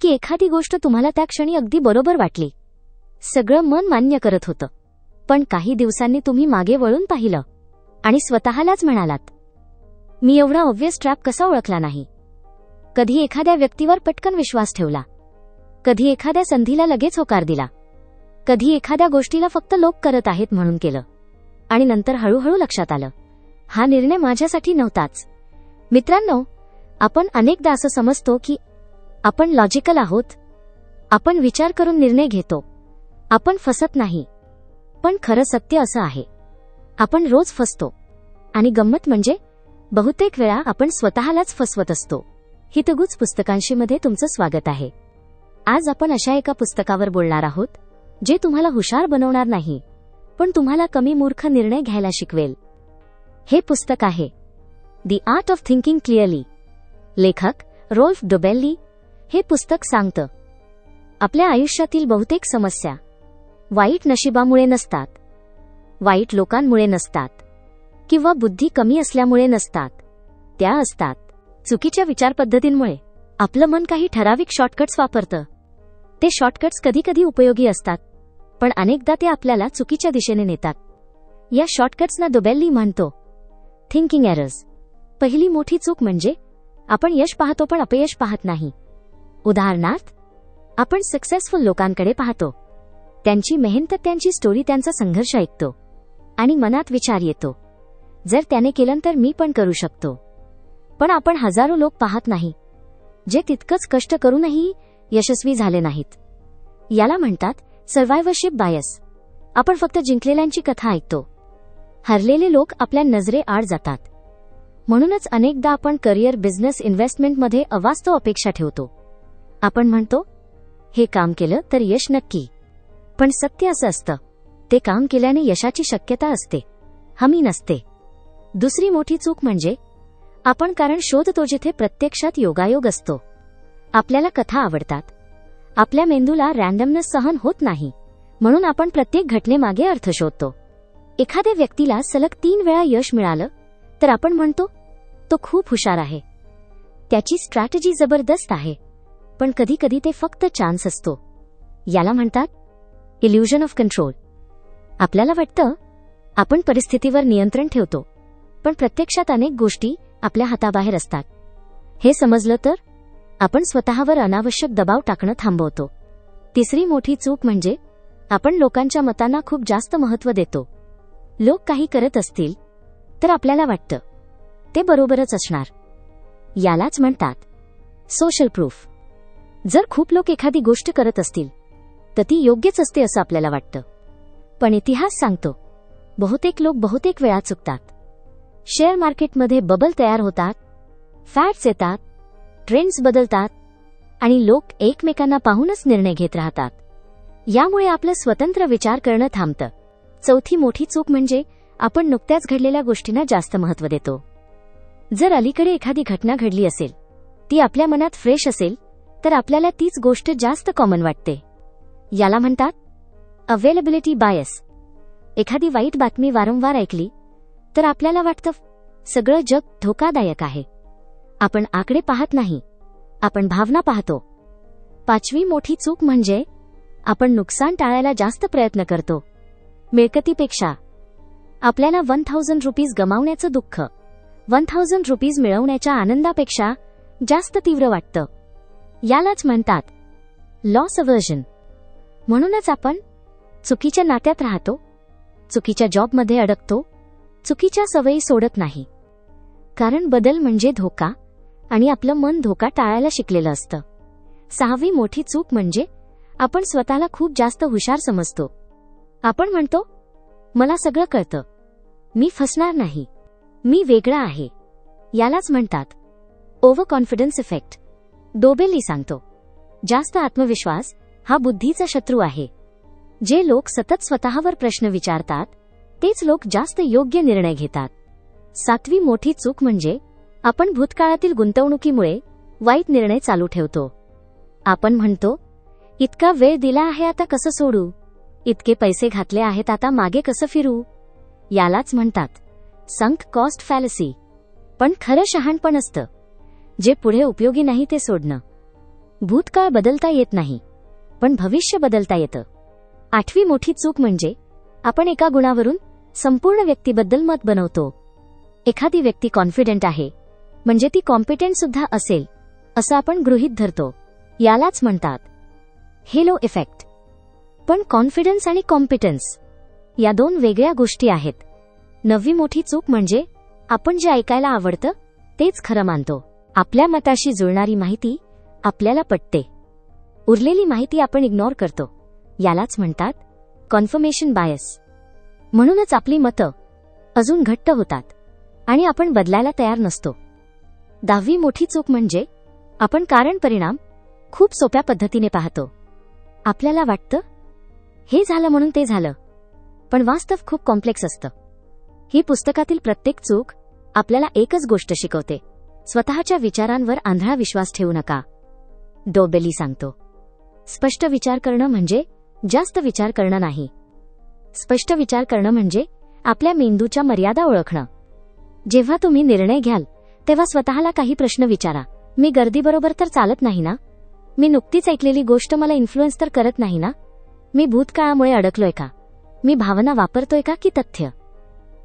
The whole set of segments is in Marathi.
की एखादी गोष्ट तुम्हाला त्या क्षणी अगदी बरोबर वाटली. सगळं मन मान्य करत होतं. पण काही दिवसांनी तुम्ही मागे वळून पाहिलं आणि स्वतःलाच म्हणालात मी एवढा ऑब्व्हियस ट्रॅप कसा ओळखला नाही? कधी एखाद्या व्यक्तीवर पटकन विश्वास ठेवला. कधी एखाद्या संधीला लगेच होकार दिला. कधी एखाद्या गोष्टीला फक्त लोक करत आहेत म्हणून केलं. आणि नंतर हळूहळू लक्षात आलं. हा निर्णय माझ्यासाठी नव्हताच. मित्रांनो आपण अनेकदा असं समजतो की आपण लॉजिकल आहोत. आपण विचार करून निर्णय घेतो. आपण फसत नाही. पण खरं सत्य असं आहे. आपण रोज फसतो. आणि गंमत म्हणजे बहुतेक वेळा आपण स्वतःलाच फसवत असतो. हितगुज पुस्तकांशी मध्ये तुमचं स्वागत आहे. आज आपण अशा एका पुस्तकावर बोलणार आहोत जे तुम्हाला हुशार बनवणार नाही पण तुम्हाला कमी मूर्ख निर्णय घ्यायला शिकवेल. हे पुस्तक आहे the art of thinking clearly. लेखक रोल्फ डोबेल्ली हे पुस्तक सांगतं. आपल्या आयुष्यातील बहुतेक समस्या वाईट नशिबामुळे नसतात. वाईट लोकांमुळे नसतात. किंवा बुद्धी कमी असल्यामुळे नसतात. त्या असतात. चुकीच्या विचारपद्धतींमुळे. आपलं मन काही ठराविक शॉर्टकट्स वापरतं. ते शॉर्टकट्स कधीकधी उपयोगी असतात. पण अनेकदा ते आपल्याला चुकीच्या दिशेने नेतात. या शॉर्टकट्सना दुबेल्ली म्हणतो. थिंकिंग एरर्स पहिली मोठी चूक म्हणजे आपण यश पाहतो पण अपयश पाहत नाही. उदाहरणार्थ आपण सक्सेसफुल लोकांकडे पाहतो. त्यांची मेहनत त्यांची स्टोरी त्यांचा संघर्ष ऐकतो. आणि मनात विचार येतो. जर त्याने केलं तर मी पण करू शकतो. पण आपण हजारो लोक पाहत नाही. जे तितकंच कष्ट करूनही यशस्वी झाले नाहीत. याला म्हणतात सर्वायव्हरशिप बायस आपण फक्त जिंकलेल्यांची कथा ऐकतो. हरलेले लोक आपल्या नजरे आड जातात. म्हणूनच अनेकदा आपण करिअर बिझनेस इन्व्हेस्टमेंटमध्ये अवास्तव अपेक्षा ठेवतो. आपण म्हणतो हे काम केलं तर यश नक्की. पण सत्य असं असतं. ते काम केल्याने यशाची शक्यता असते. हमी नसते. दुसरी मोठी चूक म्हणजे आपण कारण शोधतो जिथे प्रत्यक्षात योगायोग असतो. आपल्याला कथा आवडतात. आपल्या मेंदूला रॅन्डमनेस सहन होत नाही. म्हणून आपण प्रत्येक घटनेमागे अर्थ शोधतो. एखाद्या व्यक्तीला सलग तीन वेळा यश मिळालं तर आपण म्हणतो तो खूप हुशार आहे. त्याची स्ट्रॅटेजी जबरदस्त आहे. पण कधी कधी ते फक्त चान्स असतो. याला म्हणतात इल्युजन ऑफ कंट्रोल आपल्याला वाटतं आपण परिस्थितीवर नियंत्रण ठेवतो पण प्रत्यक्षात अनेक गोष्टी आपल्या हाताबाहेर असतात. हे समजलं तर आपण स्वतःवर अनावश्यक दबाव टाकणं थांबवतो. तिसरी मोठी चूक म्हणजे आपण लोकांच्या मतांना खूप जास्त महत्त्व देतो. लोक काही करत असतील तर आपल्याला वाटतं ते बरोबरच असणार. यालाच म्हणतात सोशल प्रूफ जर खूप लोक एखादी गोष्ट करत असतील तर ती योग्यच असते असं आपल्याला वाटतं. पण इतिहास सांगतो बहुतेक लोक बहुतेक वेळा चुकतात. शेअर मार्केटमध्ये बबल तयार होतात फॅट्स येतात ट्रेंड्स बदलतात आणि लोक एकमेकांना पाहूनच निर्णय घेत राहतात. यामुळे आपलं स्वतंत्र विचार करणं थांबतं. चौथी मोठी चूक म्हणजे आपण नुकत्याच घडलेल्या गोष्टींना जास्त महत्त्व देतो. जर अलीकडे एखादी घटना घडली असेल ती आपल्या मनात फ्रेश असेल तर आपल्याला तीच गोष्ट जास्त कॉमन वाटते. याला म्हणतात अवेलेबिलिटी बायस एखादी वाईट बातमी वारंवार ऐकली तर आपल्याला वाटतं सगळं जग धोकादायक आहे. आपण आकडे पाहत नाही. आपण भावना पाहतो. पाचवी मोठी चूक म्हणजे आपण नुकसान टाळायला जास्त प्रयत्न करतो. मिळकतीपेक्षा आपल्याला वन थाउजंड रुपीज गमावण्याचं दुःख वन थाउजंड रुपीज मिळवण्याच्या आनंदापेक्षा जास्त तीव्र वाटतं. यालाच म्हणतात लॉस अवर्जन म्हणूनच आपण चुकीच्या नात्यात राहतो चुकीच्या जॉबमध्ये अडकतो चुकीच्या सवयी सोडत नाही. कारण बदल म्हणजे धोका आणि आपलं मन धोका टाळायला शिकलेलं असतं. सहावी मोठी चूक म्हणजे आपण स्वतःला खूप जास्त हुशार समजतो. आपण म्हणतो मला सगळं कळतं. मी फसणार नाही. मी वेगळा आहे. यालाच म्हणतात ओव्हर कॉन्फिडन्स इफेक्ट डोबेली सांगतो. जास्त आत्मविश्वास हा बुद्धीचा शत्रू आहे. जे लोक सतत स्वतःवर प्रश्न विचारतात तेच लोक जास्त योग्य निर्णय घेतात. सातवी मोठी चूक म्हणजे आपण भूतकाळातील गुंतवणुकीमुळे वाईट निर्णय चालू ठेवतो. आपण म्हणतो इतका वेळ दिला आहे आता कसं सोडू? इतके पैसे घातले आहेत आता मागे कसं फिरू? यालाच म्हणतात संक कॉस्ट फॅलसी पण खरं शहाणपण असतं. जे पुढे उपयोगी नाही ते सोडणं. भूतकाळ बदलता येत नाही पण भविष्य बदलता येतं. आठवी मोठी चूक म्हणजे आपण एका गुणावरून संपूर्ण व्यक्तीबद्दल मत बनवतो. एखादी व्यक्ती कॉन्फिडेंट आहे म्हणजे ती कॉम्पिटेंट सुद्धा असेल असं आपण गृहीत धरतो यालाच म्हणतात. Halo effect. पण कॉन्फिडन्स आणि कॉम्पिटन्स या दोन वेगळ्या गोष्टी आहेत. नववी मोठी चूक म्हणजे आपण जे ऐकायला आवडतं तेच खरं मानतो. आपल्या मताशी जुळणारी माहिती आपल्याला पटते. उरलेली माहिती आपण इग्नोर करतो. यालाच म्हणतात कॉन्फर्मेशन बायस. म्हणूनच आपली मतं अजून घट्ट होतात आणि आपण बदलायला तयार नसतो. दहावी मोठी चूक म्हणजे आपण कारण परिणाम खूप सोप्या पद्धतीने पाहतो. आपल्याला वाटतं हे झालं म्हणून ते झालं. पण वास्तव खूप कॉम्प्लेक्स असतं. ही पुस्तकातील प्रत्येक चूक आपल्याला एकच गोष्ट शिकवते. स्वतःच्या विचारांवर आंधळा विश्वास ठेवू नका. डोबेली सांगतो. स्पष्ट विचार करणं म्हणजे जास्त विचार करणं नाही. स्पष्ट विचार करणं म्हणजे आपल्या मेंदूच्या मर्यादा ओळखणं. जेव्हा तुम्ही निर्णय घ्याल तेव्हा स्वतःला काही प्रश्न विचारा. मी गर्दीबरोबर तर चालत नाही ना? मी नुकतीच ऐकलेली गोष्ट मला इन्फ्लुएन्स तर करत नाही ना? मी भूतकाळामुळे अडकलोय का? मी भावना वापरतोय का की तथ्य?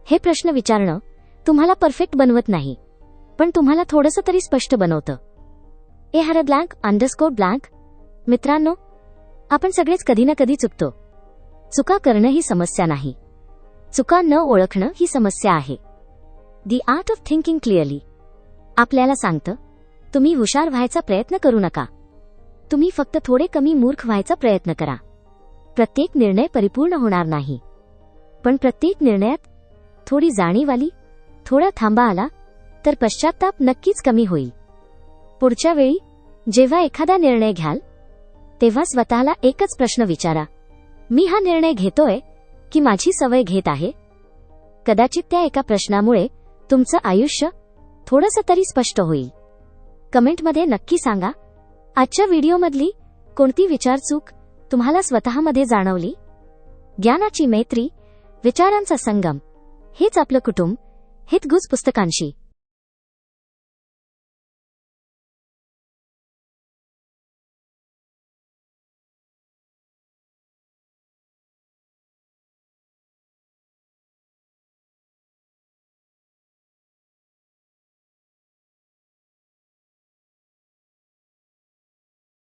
हे प्रश्न विचारणं तुम्हाला परफेक्ट बनवत नाही. पण तुम्हाला थोडंसं तरी स्पष्ट बनवतं. A hair blank underscore blank. मित्रांनो आपण सगळेच कधी ना कधी चुकतो. चुका करणं ही समस्या नाही. चुका न ओळखणं ही समस्या आहे. The art of thinking clearly आपल्याला सांगतं तुम्ही हुशार व्हायचा प्रयत्न करू नका. तुम्ही फक्त थोडे कमी मूर्ख व्हायचा प्रयत्न करा. प्रत्येक निर्णय परिपूर्ण होणार नाही. पण प्रत्येक निर्णयात थोडी जाणीव आली थोडा थांबा आला तर पश्चाताप नक्कीच कमी होईल. पुढच्या वेळी जेव्हा एखादा निर्णय घ्याल तेव्हा स्वतःला एकच प्रश्न विचारा. मी हा निर्णय घेतोय की माझी सवय घेत आहे? कदाचित त्या एका प्रश्नामुळे तुमचं आयुष्य थोडंसं तरी स्पष्ट होईल. कमेंटमध्ये नक्की सांगा आजच्या व्हिडिओमधली कोणती विचारचूक तुम्हाला स्वतःमध्ये जाणवली? ज्ञानाची मैत्री विचारांचा संगम हेच आपलं कुटुंब हितगुज पुस्तकांशी